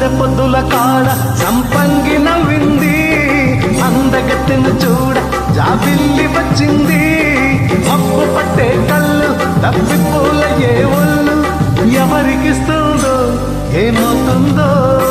పొద్దుల కాడ సంపంగి నవ్వింది. అందగత్తెను చూడ జాబిల్లి వచ్చింది. మప్పు పట్టే కళ్ళు తప్పిపోల ఏ ఒళ్ళు. ఎవరికిస్తుందో ఏమవుతుందో ఎవరికిస్తుందో ఏమవుతుందో.